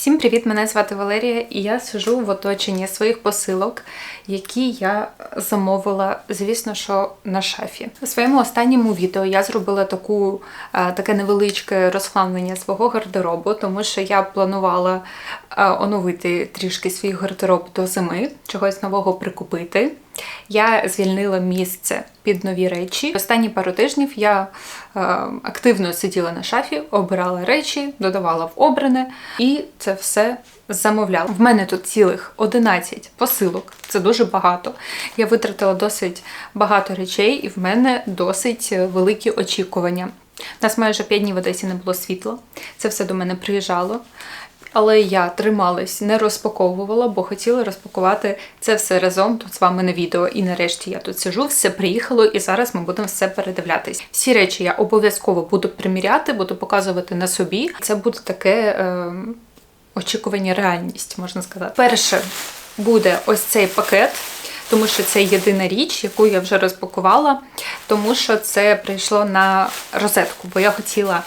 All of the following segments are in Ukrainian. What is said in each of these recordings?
Всім привіт! Мене звати Валерія, і я сижу в оточенні своїх посилок, які я замовила, звісно, що на шафі. У своєму останньому відео я зробила таку, е, таке невеличке розхламлення свого гардеробу, тому що я планувала е, оновити трішки свій гардероб до зими, чогось нового прикупити. Я звільнила місце під нові речі. Останні пару тижнів я е, активно сиділа на шафі, обирала речі, додавала в обране і це все замовляла. В мене тут цілих 11 посилок, це дуже багато. Я витратила досить багато речей, і в мене досить великі очікування. У нас майже 5 днів в Одесі не було світла. Це все до мене приїжджало. Але я трималась, не розпаковувала, бо хотіла розпакувати це все разом тут з вами на відео. І нарешті я тут сижу, все приїхало, і зараз ми будемо все передивлятись. Всі речі я обов'язково буду приміряти, буду показувати на собі. Це буде таке е, очікування, реальність, можна сказати. Перше буде ось цей пакет. Тому що це єдина річ, яку я вже розпакувала, тому що це прийшло на розетку, бо я хотіла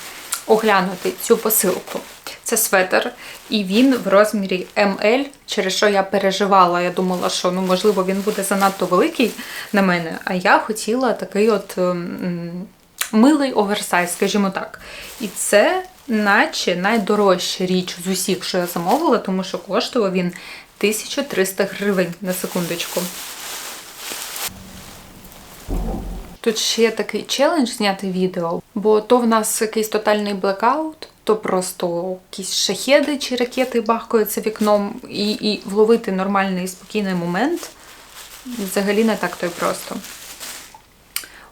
оглянути цю посилку. Це светр, і він в розмірі ML, через що я переживала. Я думала, що ну, можливо він буде занадто великий на мене. А я хотіла такий от м милий оверсайз, скажімо так. І це, наче найдорожча річ з усіх, що я замовила, тому що коштував він 1300 гривень на секундочку. Тут ще такий челендж зняти відео, бо то в нас якийсь тотальний блекаут, то просто якісь шахеди чи ракети бахкаються вікном, і і вловити нормальний спокійний момент взагалі не так то й просто.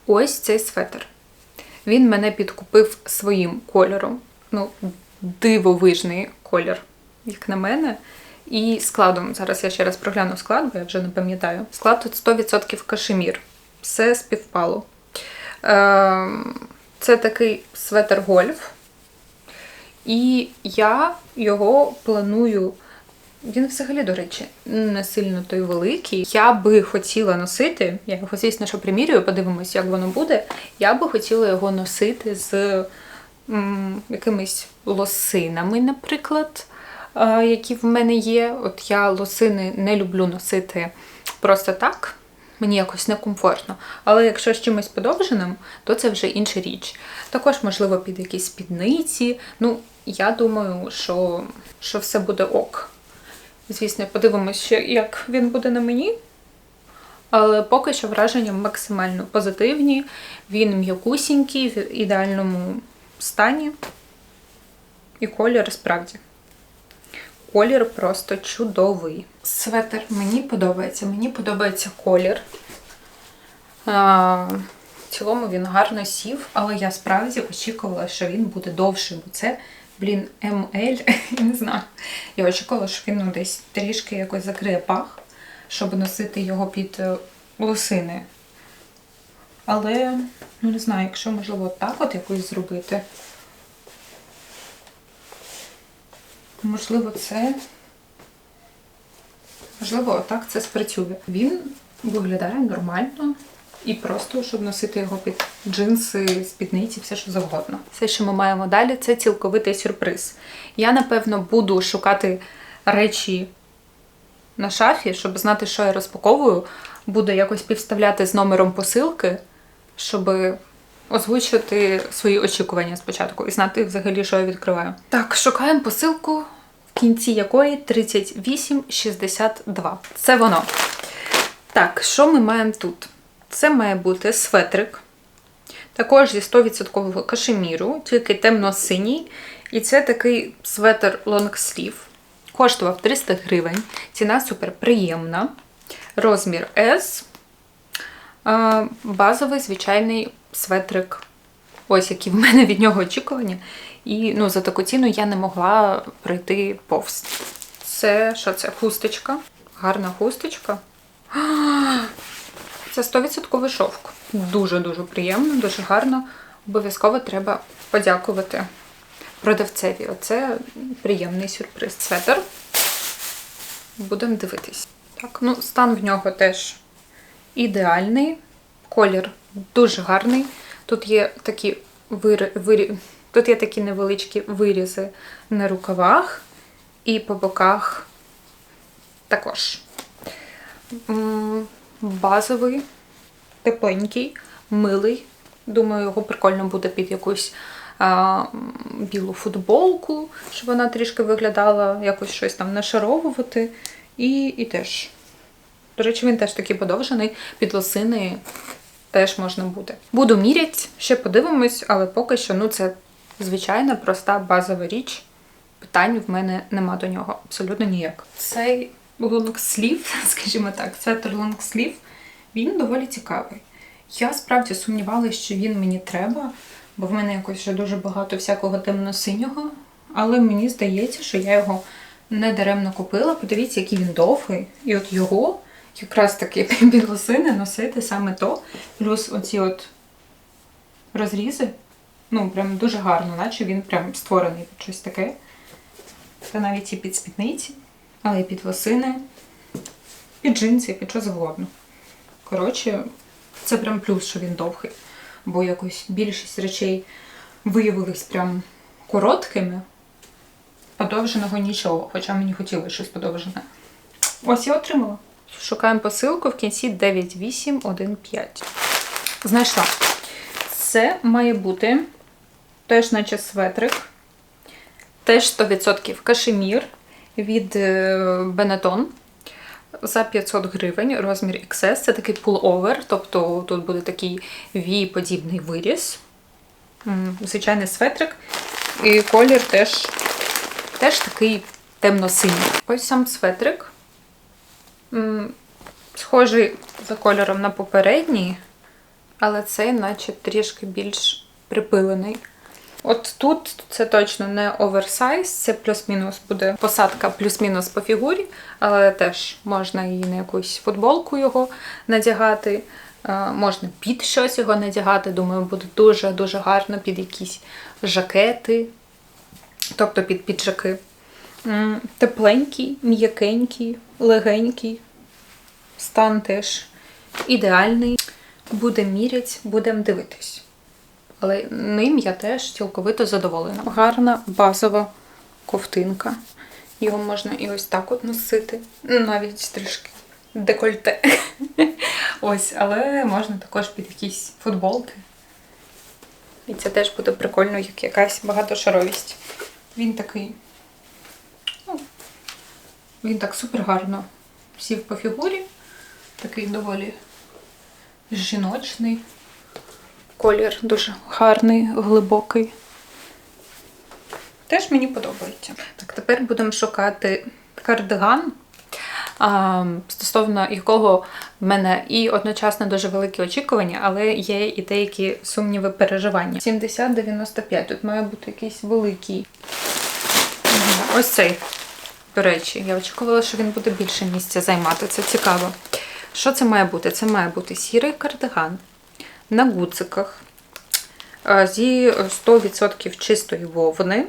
Ось цей светр. Він мене підкупив своїм кольором. Ну, дивовижний колір, як на мене. І складом, зараз я ще раз прогляну склад, бо я вже не пам'ятаю. Склад тут 100% кашемір. Все співпало. Ем, це такий светр гольф. І я його планую. Він взагалі, до речі, не сильно той великий. Я би хотіла носити, я його, звісно, що примірюю, подивимось, як воно буде. Я би хотіла його носити з м, якимись лосинами, наприклад, е, які в мене є. От я лосини не люблю носити просто так мені якось некомфортно. Але якщо з чимось подовженим, то це вже інша річ. Також, можливо, під якісь спідниці. Ну, я думаю, що, що все буде ок. Звісно, подивимося, як він буде на мені. Але поки що враження максимально позитивні. Він м'якусінький, в ідеальному стані. І колір справді. Колір просто чудовий. Светер мені подобається. Мені подобається колір. В цілому він гарно сів, але я справді очікувала, що він буде довший, бо це, блін, МЛ, я не знаю. Я очікувала, що він ну, десь трішки якось закриє пах, щоб носити його під е, лосини. Але, ну не знаю, якщо, можливо, так от якось зробити. Можливо, це. Можливо, отак це спрацює. Він виглядає нормально. І просто, щоб носити його під джинси, спідниці, все що завгодно. Все, що ми маємо далі, це цілковитий сюрприз. Я, напевно, буду шукати речі на шафі, щоб знати, що я розпаковую. Буду якось підставляти з номером посилки, щоб озвучити свої очікування спочатку і знати взагалі, що я відкриваю. Так, шукаємо посилку, в кінці якої 3862. Це воно. Так, що ми маємо тут? Це має бути светрик. Також зі 100% кашеміру, тільки темно-синій. І це такий светр лонгслів. Коштував 300 гривень. Ціна супер приємна. Розмір S. Базовий звичайний светрик. Ось які в мене від нього очікування. І ну, за таку ціну я не могла пройти повз. Це що це? Хусточка. Гарна хусточка. Це 100% шовк. Дуже-дуже приємно, дуже гарно. Обов'язково треба подякувати продавцеві. Оце приємний сюрприз. Светр. Будемо дивитись. Так, ну, стан в нього теж ідеальний. Колір дуже гарний. Тут є такі вир... Вир... Тут є такі невеличкі вирізи на рукавах. І по боках також. Базовий, тепленький, милий. Думаю, його прикольно буде під якусь а, білу футболку, щоб вона трішки виглядала, якось щось там нашаровувати. І, і теж. До речі, він теж такий подовжений, під лосини теж можна буде. Буду міряти, ще подивимось, але поки що ну, це звичайна, проста базова річ. Питань в мене нема до нього абсолютно ніяк. Цей лонгслів, скажімо так, светр лонгслів, він доволі цікавий. Я справді сумнівалася, що він мені треба, бо в мене якось вже дуже багато всякого темно-синього. Але мені здається, що я його не даремно купила. Подивіться, який він довгий. І от його якраз таки під лосини носити саме то. Плюс оці от розрізи. Ну, прям дуже гарно, наче він прям створений під щось таке. Це навіть і під спідниці, але і під лосини, під джинси, під що завгодно. Коротше, це прям плюс, що він довгий. Бо якось більшість речей виявились прям короткими, подовженого нічого, хоча мені хотілося щось подовжене. Ось я отримала. Шукаємо посилку в кінці 9815. Знайшла. Це має бути теж, наче светрик. Теж 100% кашемір від Benetton за 500 гривень, розмір XS. Це такий пуловер, тобто тут буде такий V-подібний виріз. М, Звичайний светрик. І колір теж, теж такий темно-синій. Ось сам светрик. Схожий за кольором на попередній, але цей, наче трішки більш припилений. От тут це точно не оверсайз, це плюс-мінус буде посадка плюс-мінус по фігурі, але теж можна і на якусь футболку його надягати, е, можна під щось його надягати. Думаю, буде дуже-дуже гарно під якісь жакети, тобто під піджаки. Тепленький, м'якенький, легенький. Стан теж ідеальний. Буде мірять, будемо дивитись. Але ним я теж цілковито задоволена. Гарна базова ковтинка. Його можна і ось так от носити, ну, навіть трішки декольте. Ось, але можна також під якісь футболки. І це теж буде прикольно, як якась багатошаровість. Він такий. Ну, він так супер гарно сів по фігурі. Такий доволі жіночний. Колір дуже гарний, глибокий. Теж мені подобається. Так, тепер будемо шукати кардиган, стосовно якого в мене і одночасно дуже великі очікування, але є і деякі сумніви переживання. 70-95, тут має бути якийсь великий. Ось цей. До речі, я очікувала, що він буде більше місця займати. Це цікаво. Що це має бути? Це має бути сірий кардиган на гуциках е, зі 100% чистої вовни,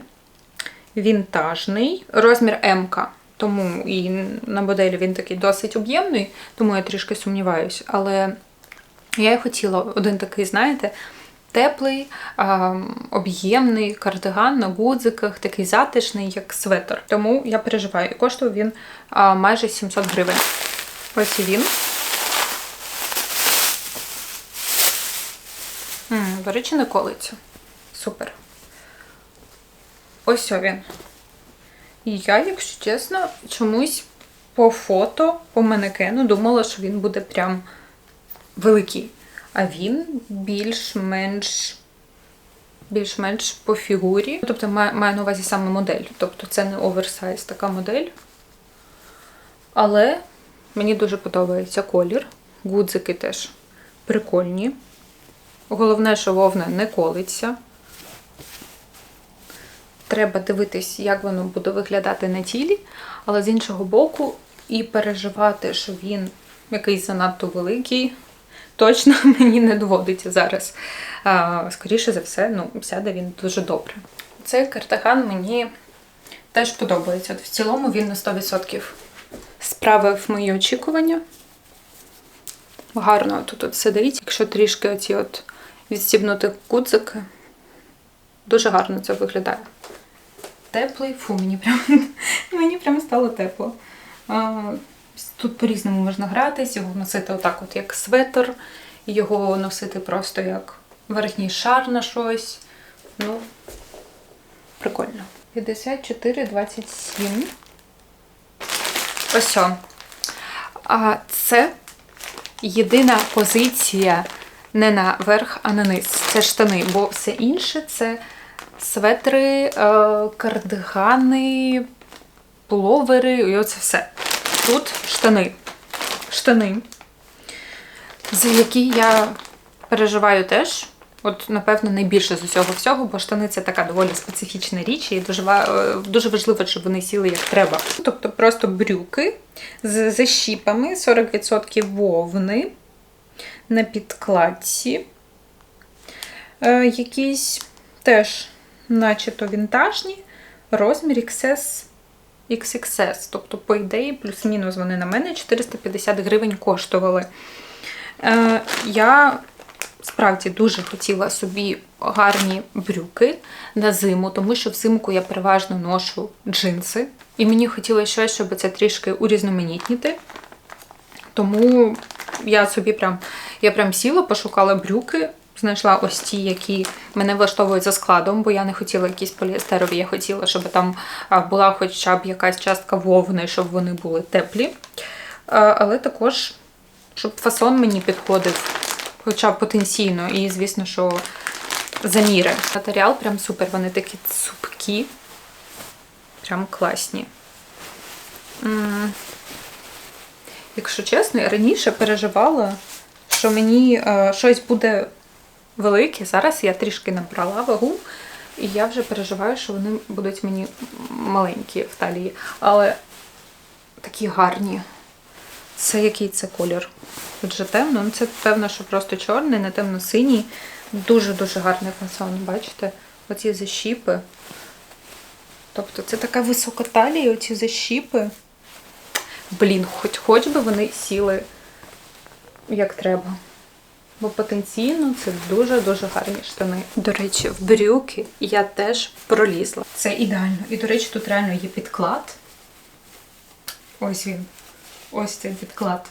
вінтажний, розмір М. Тому і на моделі він такий досить об'ємний, тому я трішки сумніваюся. Але я і хотіла один такий, знаєте, теплий, об'ємний кардиган на гудзиках, такий затишний, як светр. Тому я переживаю. І коштував він майже 700 гривень. Ось і він. М, До речі, не колиться. Супер. Ось він. І я, якщо чесно, чомусь по фото, по манекену думала, що він буде прям великий. А він більш-менш більш-менш по фігурі. Тобто маю, на увазі саме модель. Тобто це не оверсайз така модель. Але мені дуже подобається колір. Гудзики теж прикольні. Головне, що вовна не колиться. Треба дивитись, як воно буде виглядати на тілі, але з іншого боку, і переживати, що він якийсь занадто великий, точно мені не доводиться зараз. Скоріше за все, ну, сяде він дуже добре. Цей картаган мені теж подобається. В цілому він на 100% справив мої очікування. Гарно тут сидить, якщо трішки оці от відстібнути куцики. Дуже гарно це виглядає. теплий. Фу, мені прям, мені прям стало тепло. А, Тут по-різному можна гратись, його носити отак, от як светр, його носити просто як верхній шар на щось. Ну, прикольно. 54,27. Ось. А це єдина позиція не на верх, а на низ. Це штани, бо все інше це светри, е, кардигани, пуловери, і оце все. Тут штани. Штани, за які я переживаю теж. От, напевно, найбільше з усього всього, бо штани це така доволі специфічна річ, і дуже, е, дуже важливо, щоб вони сіли як треба. Тобто просто брюки з защіпами, 40% вовни на підкладці. Е, якісь теж, начебто, вінтажні, розмір XS, XXS. Тобто, по ідеї, плюс-мінус вони на мене 450 гривень коштували. Е, я справді дуже хотіла собі гарні брюки на зиму, тому що взимку я переважно ношу джинси. І мені хотілося щось, щоб це трішки урізноманітніти. Тому я собі прям, я прям сіла, пошукала брюки, знайшла ось ті, які мене влаштовують за складом, бо я не хотіла якісь поліестерові, я хотіла, щоб там була хоча б якась частка вовни, щоб вони були теплі. Але також, щоб фасон мені підходив, хоча б потенційно, і звісно, що заміри. Матеріал прям супер, вони такі цупкі, прям класні. Якщо чесно, я раніше переживала, що мені е, щось буде велике. Зараз я трішки набрала вагу, і я вже переживаю, що вони будуть мені маленькі в талії. Але такі гарні. Це який це колір? Тут же темно. Ну, це певно, що просто чорний, не темно-синій. Дуже-дуже гарний фасон, бачите? Оці защіпи. Тобто це така висока талія, оці защіпи. Блін, хоч хоч би вони сіли як треба. Бо потенційно це дуже-дуже гарні штани. До речі, в брюки я теж пролізла. Це ідеально. І, до речі, тут реально є підклад. Ось він. Ось цей підклад.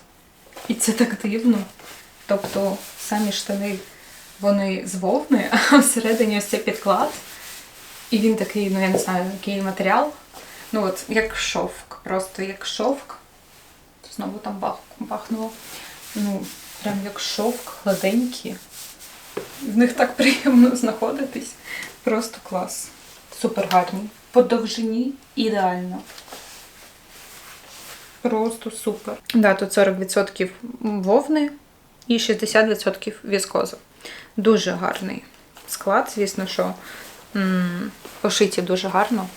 І це так дивно. Тобто самі штани вони з вовни, а всередині ось цей підклад. І він такий, ну я не знаю, який матеріал. Ну от, як шовк, просто як шовк. Знову там бах, бахнуло. Ну, прям як шовк, гладенькі. В них так приємно знаходитись. Просто клас. Супер гарні. По довжині ідеально. Просто супер. Да, тут 40% вовни і 60% віскозу. Дуже гарний склад, звісно, що м, пошиті дуже гарно,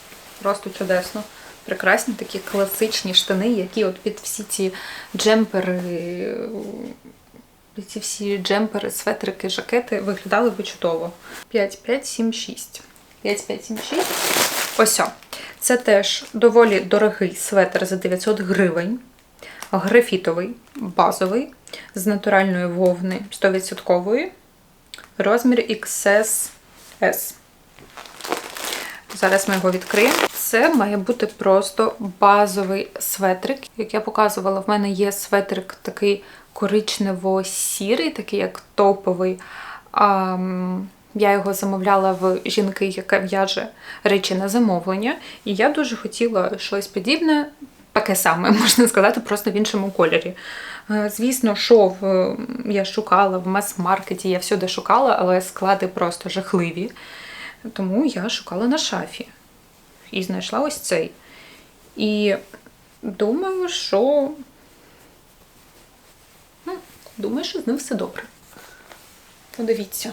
просто чудесно. Прекрасні такі класичні штани, які от під всі ці джемпери, ці всі джемпери, светрики, жакети виглядали би чудово. 5, 5, 7, 6. 5, 5, 7, 6. Ось. о. Це теж доволі дорогий светр за 900 гривень. Графітовий, базовий, з натуральної вовни 100%. Розмір XS. Зараз ми його відкриємо. Це має бути просто базовий светрик. Як я показувала, в мене є светрик такий коричнево-сірий, такий як топовий. Я його замовляла в жінки, яка в'яже речі на замовлення. І я дуже хотіла щось подібне, таке саме, можна сказати, просто в іншому кольорі. Е, Звісно, шов я шукала в мас-маркеті, я всюди шукала, але склади просто жахливі. Тому я шукала на шафі і знайшла ось цей. І думаю, що. Ну, думаю, що з ним все добре. Подивіться.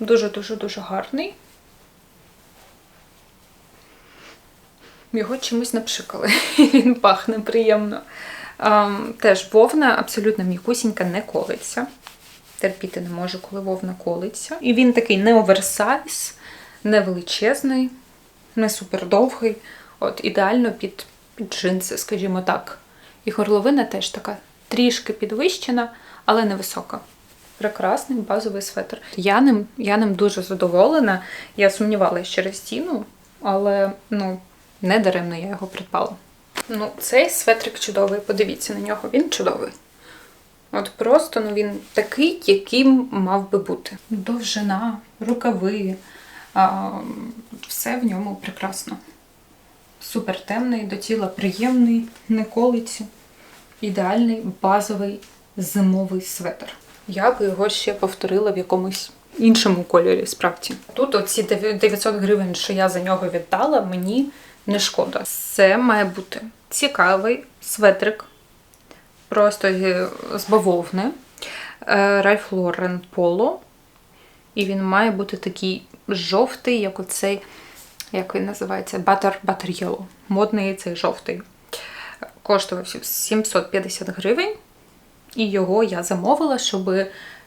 Дуже-дуже-дуже гарний. Його чимось напшикали. Він пахне приємно. Теж вовна абсолютно м'якусінька, не колиться. Терпіти не можу, коли вовна колиться. І він такий не оверсайз, не величезний, не супердовгий. От ідеально під, під джинси, скажімо так. І горловина теж така трішки підвищена, але невисока. Прекрасний базовий светр. Я ним, я ним дуже задоволена. Я сумнівалася через ціну. але ну, не даремно я його придбала. Ну, цей светрик чудовий, подивіться на нього, він чудовий. От просто ну, він такий, яким мав би бути. Довжина, рукави, а, все в ньому прекрасно. Супер темний, до тіла приємний, не колиться. Ідеальний базовий зимовий светр. Я би його ще повторила в якомусь іншому кольорі, справді. Тут оці 900 гривень, що я за нього віддала, мені не шкода. Це має бути цікавий светрик, просто е, з бавовни. Е, Ральф Лорен Поло. І він має бути такий жовтий, як оцей, як він називається, Butter, Butter Yellow. Модний цей жовтий. Коштував 750 гривень. І його я замовила, щоб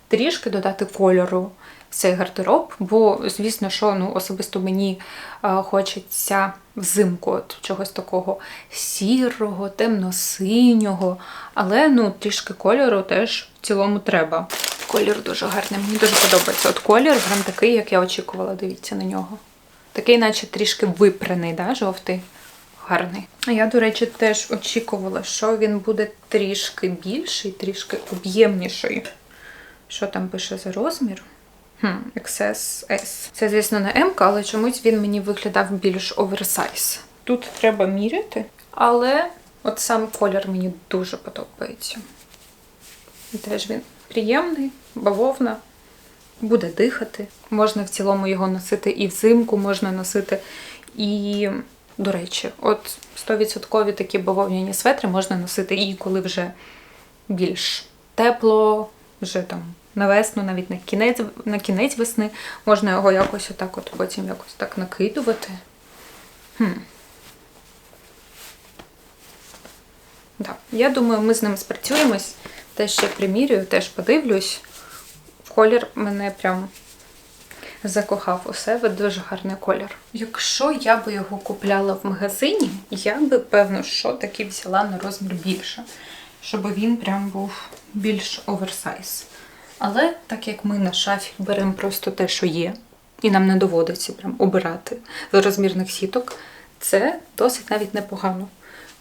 трішки додати кольору цей гардероб. Бо, звісно, що ну, особисто мені е, хочеться взимку от чогось такого сірого, темно-синього. Але ну, трішки кольору теж в цілому треба. Колір дуже гарний, мені дуже подобається. От колір прям такий, як я очікувала, дивіться на нього. Такий, наче трішки випраний, да, жовтий. Гарний. А я, до речі, теж очікувала, що він буде трішки більший, трішки об'ємніший. Що там пише за розмір? Хм, XS. Це, звісно, не М, але чомусь він мені виглядав більш оверсайз. Тут треба міряти, але от сам колір мені дуже подобається. Теж він приємний, бавовна, буде дихати. Можна в цілому його носити і взимку, можна носити і, до речі, от 100% такі бавовняні светри можна носити і коли вже більш тепло, вже там на весну, навіть на кінець, на кінець весни, можна його якось отак от потім якось так накидувати. Хм. Да. Я думаю, ми з ним спрацюємось. Теж ще примірюю, теж подивлюсь. Колір мене прям закохав у себе, дуже гарний колір. Якщо я би його купляла в магазині, я би, певно, що таки взяла на розмір більше, щоб він прям був більш оверсайз. Але так як ми на шафі беремо просто те, що є, і нам не доводиться прям обирати з розмірних сіток, це досить навіть непогано.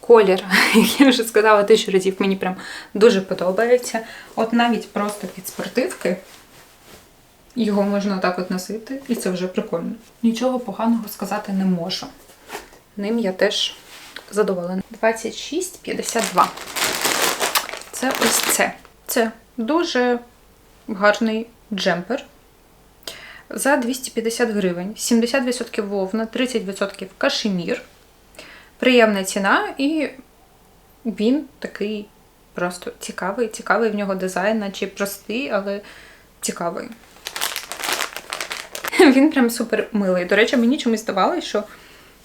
Колір, як я вже сказала тисячу разів, мені прям дуже подобається. От навіть просто під спортивки його можна так от носити, і це вже прикольно. Нічого поганого сказати не можу. Ним я теж задоволена. 26,52. Це ось це. Це дуже гарний джемпер. За 250 гривень. 70% вовна, 30% кашемір. Приємна ціна, і він такий просто цікавий. Цікавий в нього дизайн, наче простий, але цікавий. Він прям супер милий. До речі, мені чомусь здавалося, що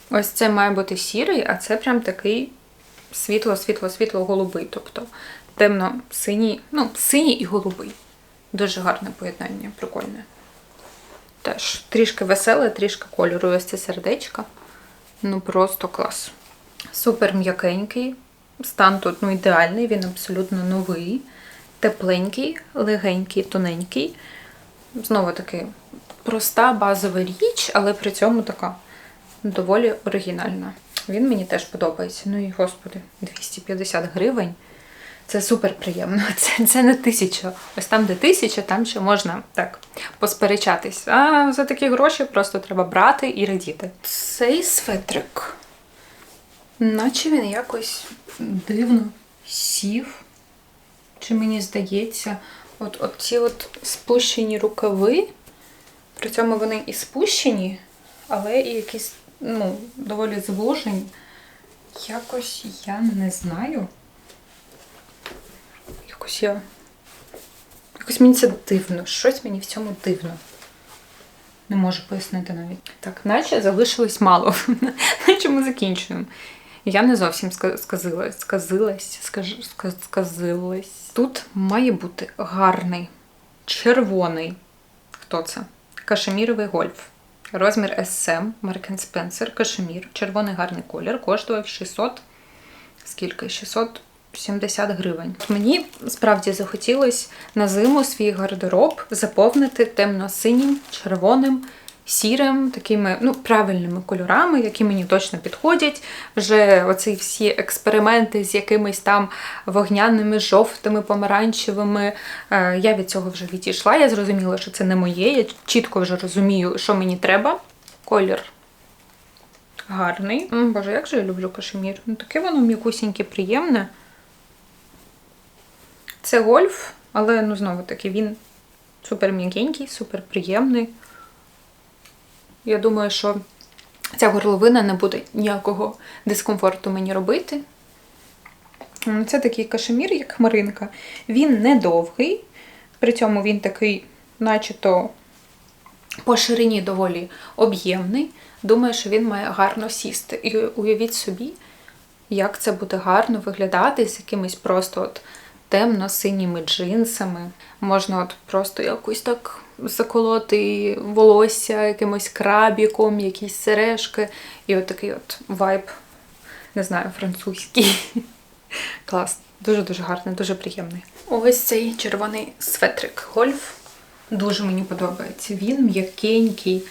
ось це має бути сірий, а це прям такий світло-світло-світло-голубий. Тобто темно-синій, ну, синій і голубий. Дуже гарне поєднання, прикольне. Теж трішки веселе, трішки кольору. Ось це сердечко. Ну, просто клас. Супер м'якенький. Стан тут ну, ідеальний, він абсолютно новий, тепленький, легенький, тоненький. Знову таки, проста базова річ, але при цьому така доволі оригінальна. Він мені теж подобається. Ну і, господи, 250 гривень. Це супер приємно. Це це не тисяча. Ось там, де тисяча, там ще можна так посперечатись. А за такі гроші просто треба брати і радіти. Цей светрик, наче він якось дивно сів. Чи мені здається, от, от ці от спущені рукави, при цьому вони і спущені, але і якісь ну, доволі звужені. Якось я не знаю. Якось я. Якось мені це дивно. Щось мені в цьому дивно. Не можу пояснити навіть. Так, наче залишилось мало. Наче ми закінчуємо. Я не зовсім сказилась, сказилась, сказилась. Тут має бути гарний, червоний. Хто це? Кашеміровий гольф. Розмір SM, Mark Spencer, кашемір. Червоний гарний колір. Коштував 600. Скільки? 600 70 гривень. Мені справді захотілося на зиму свій гардероб заповнити темно-синім, червоним сірим, такими ну, правильними кольорами, які мені точно підходять. Вже оці всі експерименти з якимись там вогняними, жовтими, помаранчевими. е, Я від цього вже відійшла. Я зрозуміла, що це не моє. Я чітко вже розумію, що мені треба. Колір гарний. Боже, як же я люблю кашемір. Ну, таке воно м'якусіньке, приємне. Це гольф, але ну знову таки він супер м'якенький, супер приємний. Я думаю, що ця горловина не буде ніякого дискомфорту мені робити. Це такий кашемір, як хмаринка. Він не довгий, при цьому він такий, начебто, по ширині доволі об'ємний. Думаю, що він має гарно сісти. І уявіть собі, як це буде гарно виглядати з якимись просто от темно-синіми джинсами. Можна от просто якось так заколоти волосся якимось крабіком, якісь сережки. І от такий от вайб, не знаю, французький. Клас. Дуже-дуже гарний, дуже приємний. Ось цей червоний светрик гольф. Дуже мені подобається. Він м'якенький,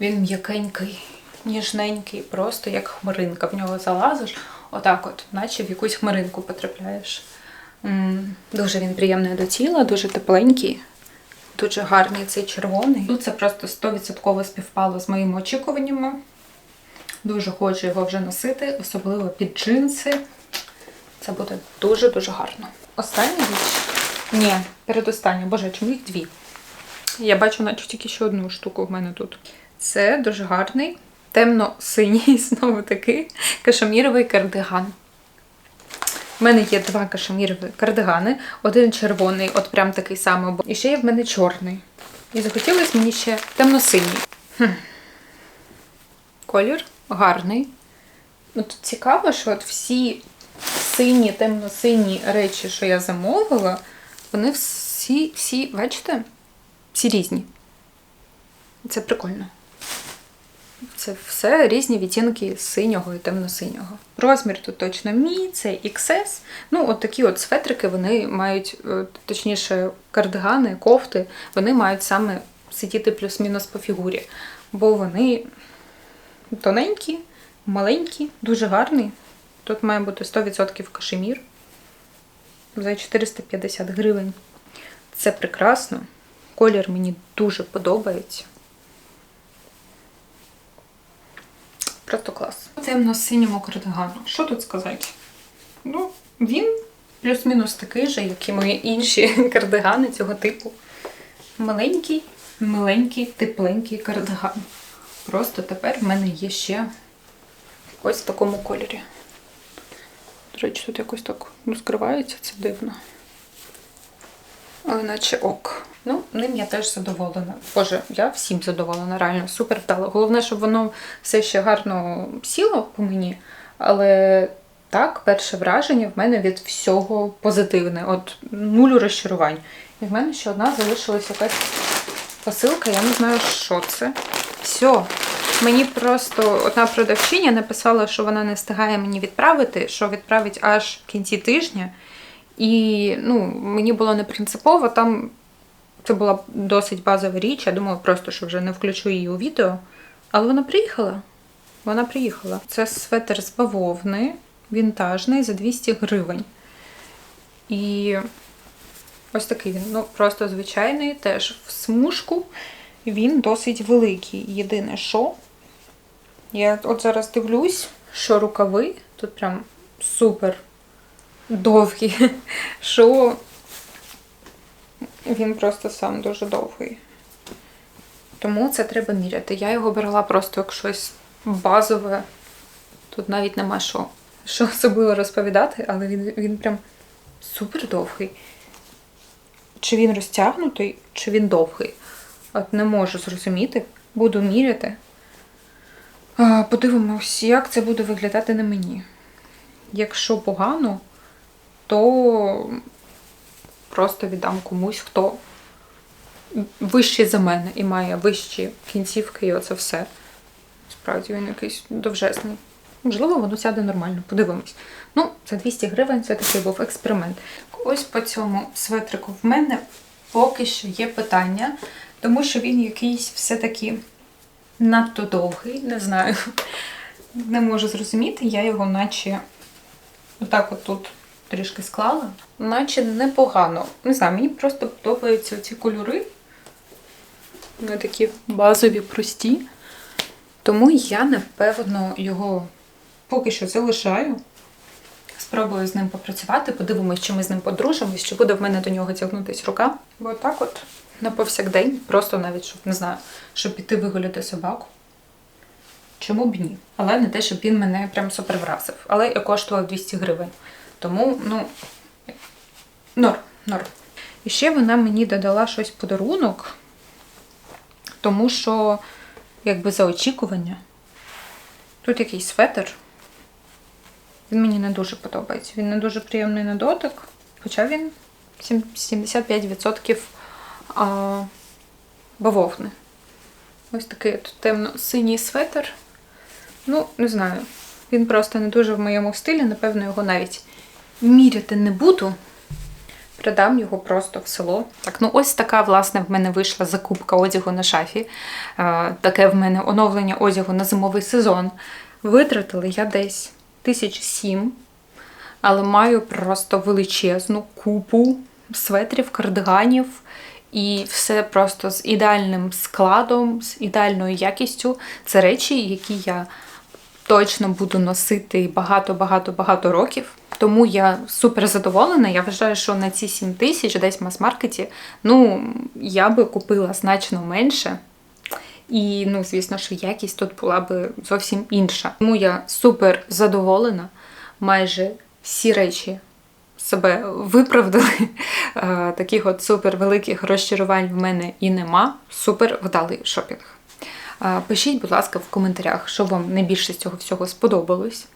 він м'якенький, ніжненький, просто як хмаринка. В нього залазиш, отак от, наче в якусь хмаринку потрапляєш. Дуже він приємний до тіла, дуже тепленький, дуже гарний цей червоний. Тут це просто 100% співпало з моїми очікуваннями. Дуже хочу його вже носити, особливо під джинси. Це буде дуже-дуже гарно. Остання річ? Ні, передостання. Боже, чому їх дві? Я бачу, наче тільки ще одну штуку в мене тут. Це дуже гарний, темно-синій, знову таки, кашеміровий кардиган. У мене є два кашемірові кардигани, один червоний, от прям такий самий. І ще є в мене чорний. І захотілося мені ще темно-синій. Хм. Колір гарний. Ну, тут цікаво, що от всі сині, темно-сині речі, що я замовила, вони всі, всі, бачите, всі різні. Це прикольно. Це все різні відтінки синього і темно-синього. Розмір тут точно мій, це XS. Ну, от такі от светрики, вони мають, е, точніше, кардигани, кофти, вони мають саме сидіти плюс-мінус по фігурі. Бо вони тоненькі, маленькі, дуже гарні. Тут має бути 100% кашемір за 450 гривень. Це прекрасно. Колір мені дуже подобається. Просто клас. Темно-синьому кардигану. Що тут сказати? Ну, він плюс-мінус такий же, як і мої інші кардигани цього типу. Маленький, миленький, тепленький кардиган. Просто тепер в мене є ще ось в такому кольорі. До речі, тут якось так розкривається, це дивно. Але наче ок. Ну, ним я теж задоволена. Боже, я всім задоволена, реально супер вдало. Головне, щоб воно все ще гарно сіло по мені. Але так, перше враження в мене від всього позитивне. От нуль розчарувань. І в мене ще одна залишилась якась посилка, я не знаю, що це. Все. Мені просто одна продавчиня написала, що вона не встигає мені відправити, що відправить аж в кінці тижня. І ну, мені було не принципово, там це була досить базова річ. Я думала просто, що вже не включу її у відео. Але вона приїхала. Вона приїхала. Це светр з бавовни, вінтажний за 200 гривень. І ось такий він. Ну, просто звичайний, теж в смужку. Він досить великий. Єдине, що я от зараз дивлюсь, що рукави тут прям супер довгі, що він просто сам дуже довгий. Тому це треба міряти. Я його брала просто як щось базове. Тут навіть нема що, що особливо розповідати, але він, він прям супер довгий. Чи він розтягнутий, чи він довгий. От не можу зрозуміти. Буду міряти. Подивимось, як це буде виглядати на мені. Якщо погано, то просто віддам комусь, хто вищий за мене і має вищі кінцівки, і оце все. Справді він якийсь довжесний. Можливо, воно сяде нормально, подивимось. Ну, за 200 гривень це такий був експеримент. Ось по цьому светрику в мене поки що є питання, тому що він якийсь все-таки надто довгий, не знаю. Не можу зрозуміти, я його наче отак от тут трішки склала. Наче непогано. Не знаю, мені просто подобаються ці кольори. Вони такі базові, прості. Тому я, напевно, його поки що залишаю. Спробую з ним попрацювати, подивимось, чи ми з ним подружимось, чи буде в мене до нього тягнутись рука. Бо так от на повсякдень, просто навіть, щоб не знаю, щоб піти вигуляти собаку. Чому б ні? Але не те, щоб він мене прям супер вразив. Але і коштував 200 гривень. Тому, ну, норм, норм. І ще вона мені додала щось подарунок, тому що, якби за очікування, тут якийсь светр. Він мені не дуже подобається. Він не дуже приємний на дотик, хоча він 75% а, бавовни. Ось такий от темно-синій светр. Ну, не знаю. Він просто не дуже в моєму стилі, напевно, його навіть міряти не буду. Продам його просто в село. Так, ну ось така, власне, в мене вийшла закупка одягу на шафі. Е, Таке в мене оновлення одягу на зимовий сезон. Витратила я десь тисяч сім, але маю просто величезну купу светрів, кардиганів. І все просто з ідеальним складом, з ідеальною якістю. Це речі, які я точно буду носити багато-багато-багато років. Тому я супер задоволена. Я вважаю, що на ці 7 тисяч десь в мас-маркеті, ну, я би купила значно менше. І, ну, звісно, що якість тут була би зовсім інша. Тому я супер задоволена. Майже всі речі себе виправдали. Е, Таких от супер великих розчарувань в мене і нема. Супер вдалий шопінг. Пишіть, будь ласка, в коментарях, що вам найбільше з цього всього сподобалось.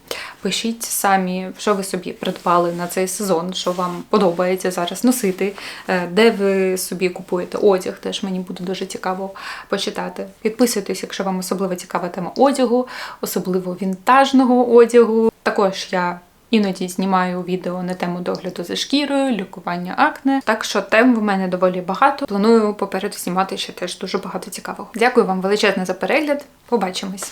Пишіть самі, що ви собі придбали на цей сезон, що вам подобається зараз носити, е, де ви собі купуєте одяг, теж мені буде дуже цікаво почитати. Підписуйтесь, якщо вам особливо цікава тема одягу, особливо вінтажного одягу. Також я Іноді знімаю відео на тему догляду за шкірою, лікування акне. Так що тем в мене доволі багато. Планую попереду знімати ще теж дуже багато цікавого. Дякую вам величезне за перегляд. Побачимось!